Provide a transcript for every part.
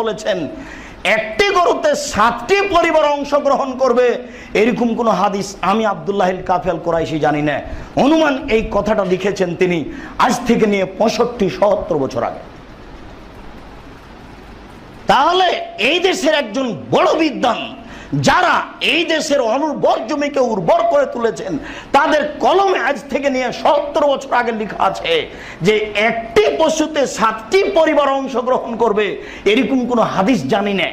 বলেছেন, একটি গরুতে সাতটি পরিবার অংশগ্রহণ করবে। এরকম কোন হাদিস আমি আবদুল্লাহ কাফেল করাইছি জানি না। অনুমান এই কথাটা লিখেছেন তিনি আজ থেকে নিয়ে পঁয়ষট্টি সত্তর বছর আগে। তাহলে এই দেশের একজন বড় বিদ্যান যারা এই দেশের অনুর্বর জমিকে উর্বর করে তুলেছেন, তাদের কলমে আজ থেকে নিয়ে সত্তর বছর আগে লেখা আছে যে একটি পশুতে সাতটি পরিবার অংশগ্রহণ করবে, এরকম কোনো হাদিস জানি না।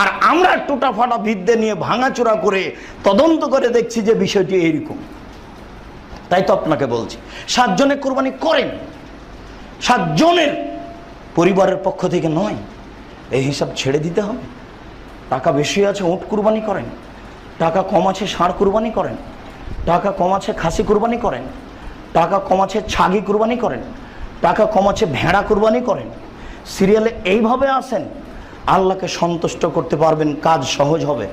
আর আমরা টোটা ফাটা নিয়ে ভাঙাচোরা করে তদন্ত করে দেখছি যে বিষয়টি এইরকম। তাই তো আপনাকে বলছি সাতজনে কোরবানি করেন, সাতজনের পরিবারের পক্ষ থেকে নয়, এই হিসাব ছেড়ে দিতে হবে। টাকা বেশি আছে, উঁট কুরবানি করেন। টাকা কম আছে, ষাঁড় কুরবানি করেন। টাকা কম আছে, খাসি কুরবানি করেন। টাকা কম আছে, ছাগি কুরবানি করেন। টাকা কম আছে, ভেড়া কুরবানি করেন। সিরিয়ালে এইভাবে আসেন আল্লাহকে সন্তুষ্ট করতে পারবেন, কাজ সহজ হবে।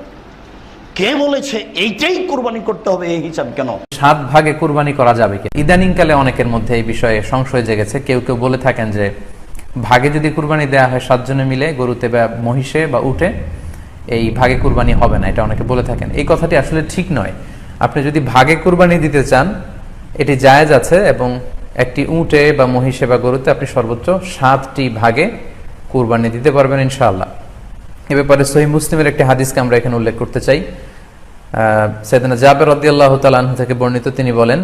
কে বলেছে এইটাই কুরবানি করতে হবে, এই হিসাব কেন? সাত ভাগে কুরবানি করা যাবে কি? ইদানিংকালে অনেকের মধ্যে এই বিষয়ে সংশয় জেগেছে। কেউ কেউ বলে থাকেন যে, ভাগে যদি কুরবানি দেওয়া হয় সাতজনে মিলে, গরুতে বা মহিষে বা উঠে এই ভাগে কুরবানি হবে না, এটা অনেকে বলে থাকেন। এই কথাটি আসলে ঠিক নয়। আপনি যদি ভাগে কুরবানি দিতে চান, এটি জায়েজ আছে এবং একটি উটে বা মহিষে বা গরুতে আপনি সর্বোচ্চ সাতটি ভাগে কুরবানি দিতে পারবেন ইনশাআল্লাহ। এ ব্যাপারে সহি মুসলিমের একটি হাদিসকে আমরা এখানে উল্লেখ করতে চাই। সৈয়দনা জাবের রদিয়াল্লাহ তালাহ থেকে বর্ণিত তিনি বলেন,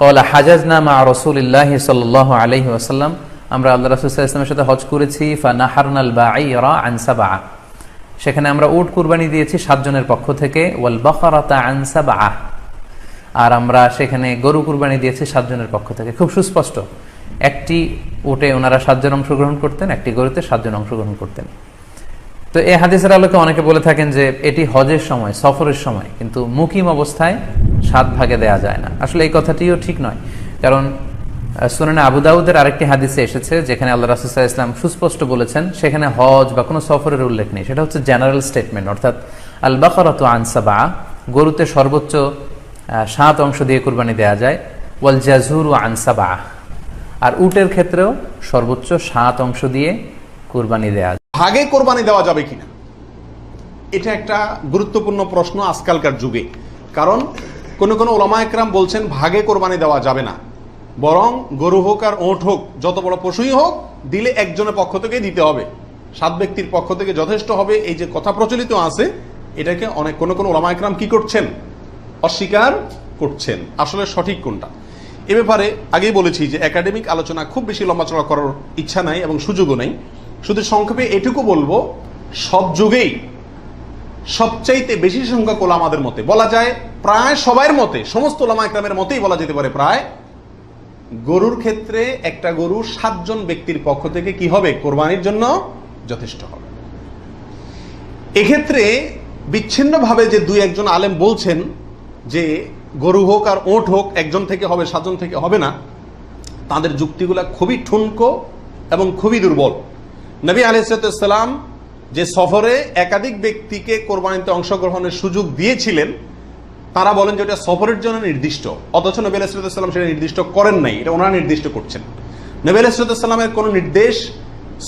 কলা হাজাজনা মা রসুলিল্লাহ সাল্লাহ আলহি ওয়াসাল্লাম, আমরা আল্লাহ রসুল ইসলামের সাথে হজ করেছি ফা নাহারনাল বা আনসা বা সেখানে আমরা উট কুরবানি দিয়েছি সাতজনের পক্ষ থেকে। ওয়াল বখরাতা আনসা বা আর আমরা সেখানে গরু কুরবানি দিয়েছি সাতজনের পক্ষ থেকে। খুব সুস্পষ্ট। একটি উটে ওনারা সাতজন অংশগ্রহণ করতেন, একটি গরুতে সাতজন অংশগ্রহণ করতেন। তো এই হাদিসের আলোকে অনেকে বলে থাকেন যে এটি হজের সময়, সফরের সময়, কিন্তু মুকিম অবস্থায় সাত ভাগে দেয়া যায় না। আসলে এই কথাটিও ঠিক নয়। কারণ সুনানে আবু দাউদের আরেকটি হাদিসে এসেছে, যেখানে আল্লাহ রাসুসাহ ইসলাম সুস্পষ্ট বলেছেন, সেখানে হজ বা কোনো সফরের উল্লেখ নেই। সেটা হচ্ছে জেনারেল স্টেটমেন্ট, অর্থাৎ আল বাকরাত আনসাবা গরুতে সর্বোচ্চ সাত অংশ দিয়ে কুরবানি দেওয়া যায় ওয়াল জাজুর আনসাবা আর উটের ক্ষেত্রেও সর্বোচ্চ সাত অংশ দিয়ে কুরবানি দেওয়া যায়। ভাগে কোরবানি দেওয়া যাবে কিনা? এটা একটা গুরুত্বপূর্ণ প্রশ্ন আজকালকার যুগে। কারণ কোনো কোনো ওলামা একরাম বলছেন, ভাগে কোরবানি দেওয়া যাবে না। বরং গরু হোক আর ওঁট হোক, যত বড় পশুই হোক, দিলে একজনের পক্ষ থেকে দিতে হবে। সাত ব্যক্তির পক্ষ থেকে যথেষ্ট হবে এই যে কথা প্রচলিত আছে, এটাকে অনেক কোনো কোনো ওলামা একরাম কি করছেন? অস্বীকার করছেন। আসলে সঠিক কোনটা? এ ব্যাপারে আগেই বলেছি যে একাডেমিক আলোচনা খুব বেশি লম্বাচড়া করার ইচ্ছা নাই এবং সুযোগও নেই। শুধু সংক্ষেপে এটুকু বলব, সব যুগেই সবচাইতে বেশি সংখ্যক ওলামাদের মতে, বলা যায় প্রায় সবার মতে, সমস্ত ওলামা একরামের মতেই বলা যেতে পারে প্রায় গরুর ক্ষেত্রে একটা গরু সাতজন ব্যক্তির পক্ষ থেকে কি হবে? কোরবানির জন্য যথেষ্ট হবে। এক্ষেত্রে বিচ্ছিন্নভাবে যে দুই একজন আলেম বলছেন যে গরু হোক আর ওট হোক একজন থেকে হবে, সাতজন থেকে হবে না, তাদের যুক্তিগুলা খুবই ঠুনকো এবং খুবই দুর্বল। নবী আলহিসাম যে সফরে একাধিক ব্যক্তিকে কোরবানিতে অংশগ্রহণের সুযোগ দিয়েছিলেন তারা বলেন যে এটা সফরের জন্য নির্দিষ্ট, অথচ নবী আলাইসাল্লাম সেটা নির্দিষ্ট করেন নাই, এটা ওনারা নির্দিষ্ট করছেন। নবী আলাইসাল্লামের কোনো নির্দেশ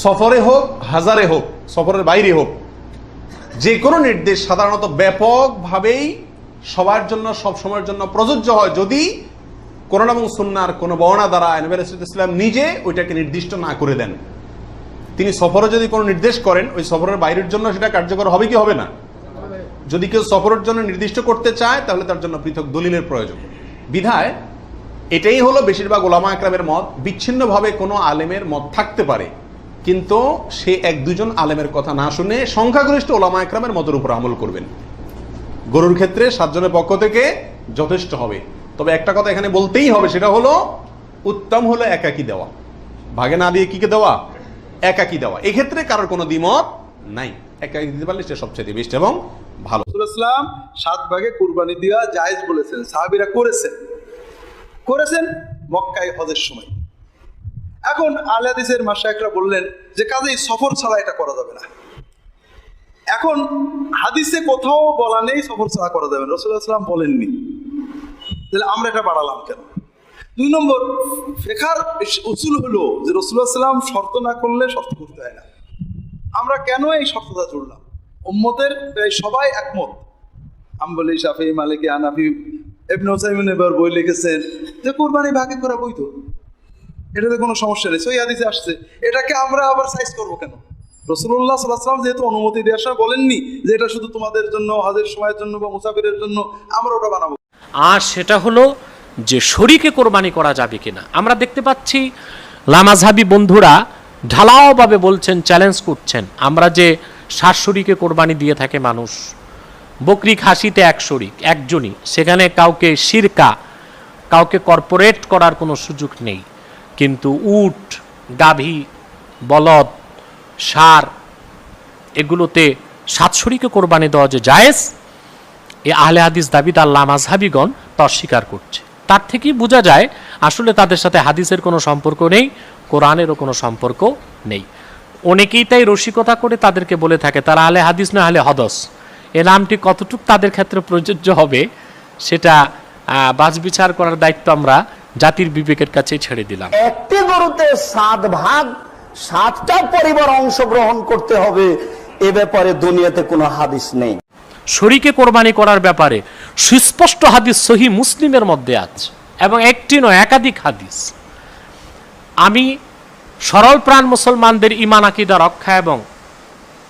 সফরে হোক, হাজারে হোক, সফরের বাইরে হোক, যে কোনো নির্দেশ সাধারণত ব্যাপকভাবেই সবার জন্য, সব সময়ের জন্য প্রযোজ্য হয় যদি কোরআন এবং সুন্নার কোনো বর্ণা দ্বারা নবী আলাইসাল্লাম ইসলাম নিজে ওইটাকে নির্দিষ্ট না করে দেন। তিনি সফরে যদি কোনো নির্দেশ করেন, ওই সফরের বাইরের জন্য সেটা কার্যকর হবে কি হবে না? যদি কেউ সফরের জন্য নির্দিষ্ট করতে চায়, তাহলে তার জন্য পৃথক দলিলের প্রয়োজন। বিধায়, এটাই হলো বেশিরভাগ ওলামা একরামের মত, বিচ্ছিন্নভাবে কোনো আলেমের মত থাকতে পারে। কিন্তু সে এক দুজন আলেমের কথা না শুনে সংখ্যাগরিষ্ঠ ওলামা একরামের মতের উপর আমল করবেন। গরুর ক্ষেত্রে সাতজনের পক্ষ থেকে যথেষ্ট হবে। তবে একটা কথা এখানে বলতেই হবে, সেটা হলো উত্তম হলো একাকি দেওয়া। ভাগে না দিয়ে কিকে দেওয়া? একাকি দেওয়া। এক্ষেত্রে কারোর কোনো দ্বিমত নাই। একাকি দিতে পারলে সে সবচেয়ে বেস্ট এবং ভালো। ইসলাম সাত ভাগে কুরবানি দেওয়া জায়েজ বলেছেন, সাহাবিরা করেছেন। করেছেন মক্কায় হজের সময়। এখন আলাদিসের মাসায়করা বললেন যে, কাজেই সফর ছাড়া এটা করা যাবে না। এখন হাদিসে কোথাও বলা নেই সফর ছাড়া করা যাবে না। বলেননি। তাহলে আমরা এটা বাড়ালাম কেন? দুই নম্বর ফেখার উসুল হলো যে রসুল্লাহ সাল্লাম শর্ত না করলে শর্ত করতে হয় না। আমরা কেন এই শর্তটা জুড়লাম? উম্মতের প্রায় সবাই একমত। আম্বলি শাফি, মালিকি আনাফি এবনে হোসাইমিন এবার বই লিখেছেন যে কোরবানি ভাগে করা বৈধ এটাতে কোনো সমস্যা নেই সই আসছে। এটাকে আমরা আবার সাইজ করব কেন? রসুল্লাহ সাল্লাহ সাল্লাম যেহেতু অনুমতি দেওয়ার সময় বলেননি যে এটা শুধু তোমাদের জন্য, হাজের সময়ের জন্য বা মুসাফিরের জন্য, আমরা ওটা বানাবো। আর সেটা হলো যে শরীকে কোরবানি করা যাবে কিনা। আমরা দেখতে পাচ্ছি লামাজহাবি বন্ধুরা ঢালাওভাবে বলছেন চ্যালেঞ্জ করছেন। আমরা যে সাত শরীকে কোরবানি দিয়ে থাকে মানুষ। বকরি খাসিতে এক শরিক, একজনই। সেখানে কাউকে শিরকা, কাউকে কর্পোরেট করার কোনো সুযোগ নেই। কিন্তু উট, গাভী, বলদ সার এগুলোতে সাত শরীকে কোরবানি দেওয়া যে জায়েজ এই আহলে হাদিস দাবিদ আল্লাহ মাঝহাবিগণ তা অস্বীকার করছে। তার থেকেই বোঝা যায়, আসলে তাদের সাথে হাদিসের কোনো সম্পর্ক নেই, কোরআনেরও কোনো সম্পর্ক নেই। অনেকেই তাই রসিকতা করে তাদেরকে বলে থাকে তারা আলে হাদিস না আলে হদস। এ নামটি কতটুক তাদের ক্ষেত্রে প্রযোজ্য হবে সেটা আহ, বাছবিচার করার দায়িত্ব আমরা জাতির বিবেকের কাছে ছেড়ে দিলাম। একটি গরুতে সাত ভাগ সাতটা পরিবার অংশগ্রহণ করতে হবে এ ব্যাপারে দুনিয়াতে কোনো হাদিস নেই। শরীকে কোরবানি করার ব্যাপারে সুস্পষ্ট হাদিস সহি মুসলিমের মধ্যে আছে এবং একটি নয় একাধিক হাদিস। আমি সরল প্রাণ মুসলমানদের ইমান আকিদা রক্ষা এবং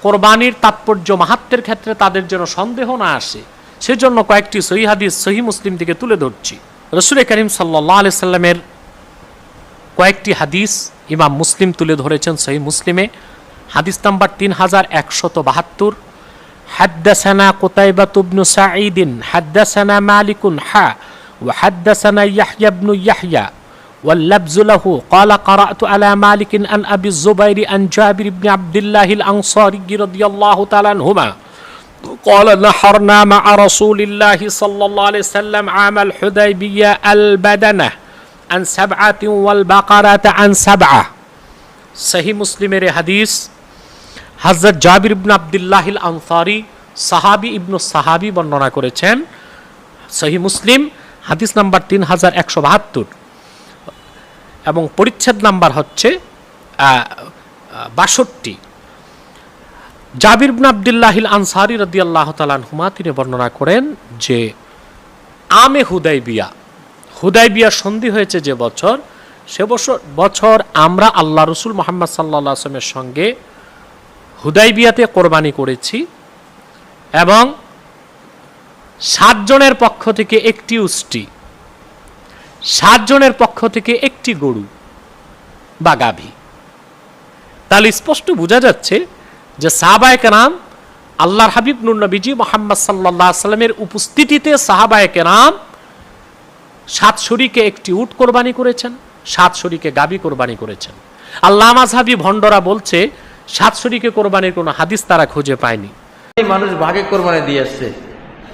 কোরবানির তাৎপর্য মাহাত্মের ক্ষেত্রে তাদের যেন সন্দেহ না আসে, সেজন্য কয়েকটি সহি হাদিস সহি মুসলিম থেকে তুলে ধরছি। রসুল করিম সাল্লাহ আলি সাল্লামের কয়েকটি হাদিস ইমাম মুসলিম তুলে ধরেছেন সহি মুসলিমে। হাদিস নাম্বার তিন হাজার একশত বাহাত্তর, হাদ্দাসানা কোতাইবা তুবনু সাঈদিন, হাদ্দাসানা মালিকুন হা ও হাদ্দাসানা ইয়াহিয়াবনু ইয়াহিয়া। واللبز له قال قرأت على مالك عن أبي الزبير عن جابر بن عبد الله الأنصاري رضي الله تعالى عنهما قال نحرنا مع رسول الله صلى الله عليه وسلم عام الحديبية البدنة عن سبعة والبقرة عن سبعة صحيح مسلم حديث হাজরত জাবির ইবনু আবদুল্লাহিল আনসারি সাহাবি ইবনু সাহাবি বর্ণনা করেছেন সহি মুসলিম হাদিস নাম্বার তিন হাজার একশো বাহাত্তর এবং পরিচ্ছেদ নাম্বার হচ্ছে বাষট্টি। জাবির আবদুল্লাহিল আনসারি রদি আল্লাহ হুমা তিনি বর্ণনা করেন যে, আমে হুদাই বিয়া হুদাই বিয়া সন্ধি হয়েছে যে বছর, সে বছর বছর আমরা আল্লাহ রসুল মোহাম্মদ সাল্লা আসলামের সঙ্গে হুদাই বিয়াতে কোরবানি করেছি এবং সাতজনের পক্ষ থেকে একটি উষ্টি, সাতজনের পক্ষ থেকে একটি গরু বা গাভী। তাহলে স্পষ্ট বোঝা যাচ্ছে যে সাহাবায়ক নাম আল্লাহর হাবিব নুরনবীজি মোহাম্মদ সাল্লাহ সাল্লামের উপস্থিতিতে সাহাবায়ক নাম সাত শরীকে একটি উট কোরবানি করেছেন, সাত শরীকে গাবি কোরবানি করেছেন। আল্লাহ মাঝহাবি ভণ্ডরা বলছে, সাত শরীকে কোরবানির কোনো হাদিস তারা খুঁজে পায়নি। মানুষ ভাগে কোরবানি দিয়ে আসছে।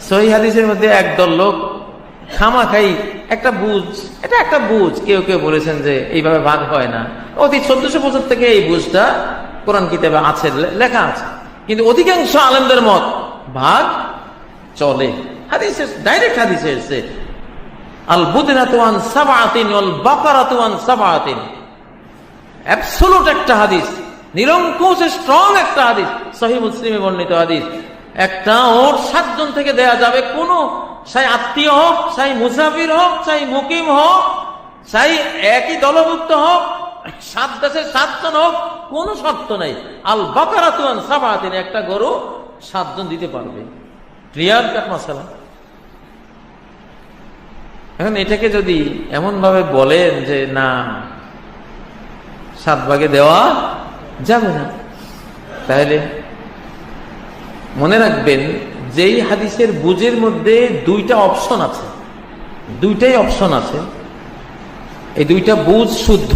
সহি হাদিসের মধ্যে একদল লোক খামা খাই একটা বুঝ, এটা একটা বুঝ। কেউ কেউ বলেছেন যে এইভাবে ভাগ হয় না। অতি চোদ্দশো বছর থেকে এই বুঝটা কোরআন কিতাবে আছে লেখা আছে। কিন্তু অধিকাংশ আলেমদের মত ভাগ চলে। হাদিসে ডাইরেক্ট হাদিসে এসছে। আল বুদিনা তোয়ান সাবাতিন অল বাকারা তোয়ান সাবাতিন অ্যাবসোলুট একটা হাদিস। নিরঙ্কুশ স্ট্রং একটা হাদিস। সহি মুসলিমে বর্ণিত হাদিস। একটা ওর সাতজন থেকে দেয়া যাবে কোন সাই আত্মীয় হোক চাই মুসাফির হোক চাই মুকিম হোক চাই একই দলভুক্ত হোক সাত দেশের সাতজন হোক কোনো শর্ত নাই। আল বাকারাতুয়ান সাবাতিন একটা গরু সাতজন দিতে পারবে। ক্লিয়ার কাট এখন এটাকে যদি এমন ভাবে বলেন যে না, সাত ভাগে দেওয়া যাবে না, তাহলে মনে রাখবেন যেই হাদিসের বুঝের মধ্যে দুইটা অপশন আছে। দুইটাই অপশন আছে। এই দুইটা বুঝ শুদ্ধ।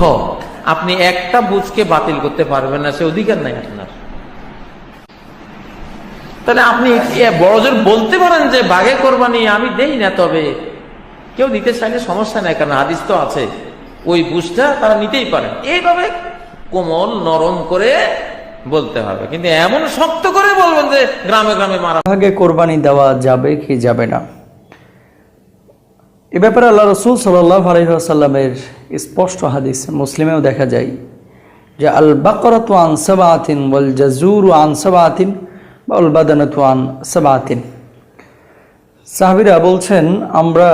আপনি একটা বুঝকে বাতিল করতে পারবেন না, সে অধিকার নাই আপনার। তাহলে আপনি বড়জোর বলতে পারেন যে, বাঘে কোরবানি আমি দেই না তবে। কেউ দিতে চাইলে সমস্যা নাই, কারণ হাদিস তো আছে। ওই বুঝটা তারা নিতেই পারেন এইভাবে কোমল নরম করে বলতে হবে। কিন্তু এমন শক্ত করে বলবেন যে গ্রামে গ্রামে মারা ভাগে কোরবানি দেওয়া যাবে কি যাবে না? এ ব্যাপারে আল্লাহ রসুল সাল্লাহ আলহিহাসাল্লামের স্পষ্ট হাদিস মুসলিমেও দেখা যায় যে আল বাকরত আন সাবাতিন বল জাজুর আন সাবাতিন বা উল বাদানত আন সাবাতিন। সাহাবিরা বলছেন, আমরা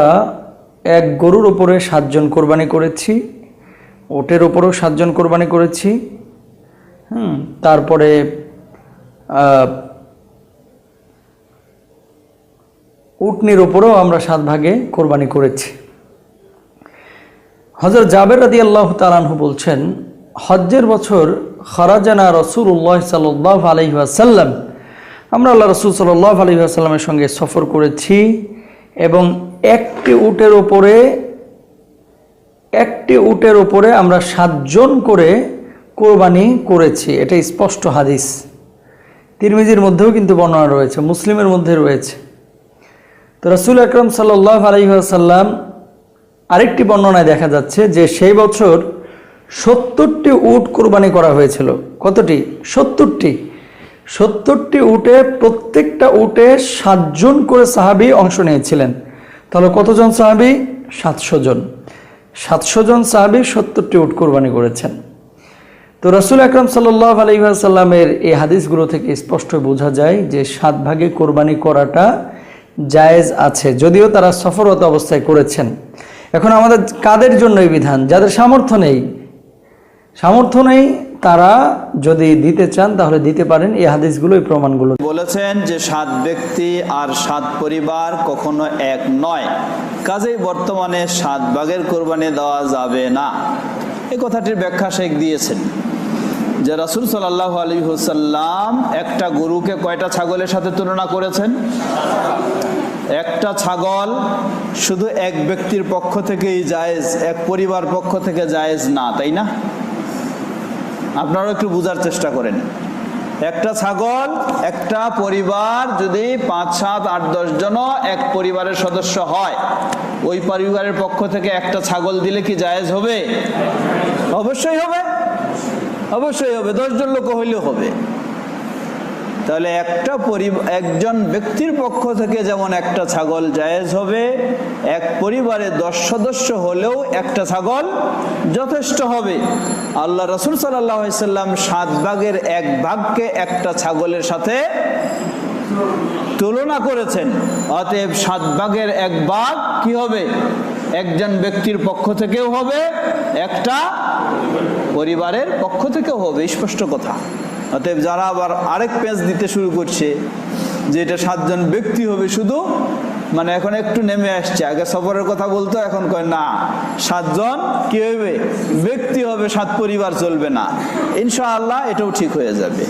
এক গরুর ওপরে সাতজন কোরবানি করেছি, ওটের ওপরেও সাতজন কোরবানি করেছি হুম। তারপরে উটনির উপরেও আমরা সাত ভাগে কোরবানি করেছি। হজরত জাবের রাদি আল্লাহ তালানহু বলছেন, হজ্জের বছর খরাজানা রসুল্লাহ সাল্লাহ আলহিহাসাল্লাম আমরা আল্লাহ রসুল সাল্লাহ আলহিহাসাল্লামের সঙ্গে সফর করেছি এবং একটি উটের ওপরে একটি উটের ওপরে আমরা সাতজন করে কোরবানি করেছি এটা স্পষ্ট হাদিস। তিরমিজির মধ্যেও কিন্তু বর্ণনা রয়েছে, মুসলিমের মধ্যে রয়েছে। তো রসুল আকরম সাল্লাহ আলহিহাসাল্লাম আরেকটি বর্ণনায় দেখা যাচ্ছে যে সেই বছর সত্তরটি উট কোরবানি করা হয়েছিল। কতটি? সত্তরটি। সত্তরটি উটে প্রত্যেকটা উটে সাতজন করে সাহাবি অংশ নিয়েছিলেন। তাহলে কতজন সাহাবি? সাতশো জন। সাতশো জন সাহাবি সত্তরটি উট কোরবানি করেছেন। তো রসুল আকরম সাল্লাহ আলহিহাসাল্লামের এই হাদিসগুলো থেকে স্পষ্ট বোঝা যায় যে সাত ভাগে কোরবানি করাটা জায়েজ আছে, যদিও তারা সফরত অবস্থায় করেছেন। এখন আমাদের কাদের জন্য এই বিধান? যাদের সামর্থ্য নেই। সামর্থ্য নেই, তারা যদি দিতে চান তাহলে দিতে পারেন। এই হাদিসগুলো, এই প্রমাণগুলো। বলেছেন যে সাত ব্যক্তি আর সাত পরিবার কখনো এক নয়। কাজেই বর্তমানে সাত ভাগের কোরবানি দেওয়া যাবে না। এই কথাটির ব্যাখ্যা শেখ দিয়েছেন। যে রাসুল সাল্লাহ আলী হুসাল্লাম একটা গরুকে কয়টা ছাগলের সাথে তুলনা করেছেন? একটা ছাগল শুধু এক ব্যক্তির পক্ষ থেকেই জায়েজ, এক পরিবার পক্ষ থেকে জায়েজ না, তাই না? আপনারাও একটু বোঝার চেষ্টা করেন। একটা ছাগল, একটা পরিবার যদি পাঁচ, সাত, আট, দশ জন এক পরিবারের সদস্য হয়, ওই পরিবারের পক্ষ থেকে একটা ছাগল দিলে কি জায়েজ হবে? অবশ্যই হবে। অবশ্যই হবে, দশজন লোক হইলেও হবে। তাহলে একটা একজন ব্যক্তির পক্ষ থেকে যেমন একটা ছাগল জায়েজ হবে, এক পরিবারে দশ সদস্য হলেও একটা ছাগল যথেষ্ট হবে। আল্লাহ রসুল সাল্লাম সাত ভাগের এক ভাগকে একটা ছাগলের সাথে তুলনা করেছেন। অতএব সাত ভাগের এক ভাগ কি হবে? একজন ব্যক্তির পক্ষ থেকেও হবে, একটা পরিবারের পক্ষ থেকেও হবে স্পষ্ট কথা। অতএব যারা আবার আরেক পেঁচ দিতে শুরু করছে, যে এটা সাতজন ব্যক্তি হবে শুধু মানে এখন একটু নেমে আসছে। আগে সফরের কথা বলতো, এখন কয়, না, সাতজন কি হবে ব্যক্তি হবে, সাত পরিবার চলবে না। ইনশাআল্লাহ এটাও ঠিক হয়ে যাবে।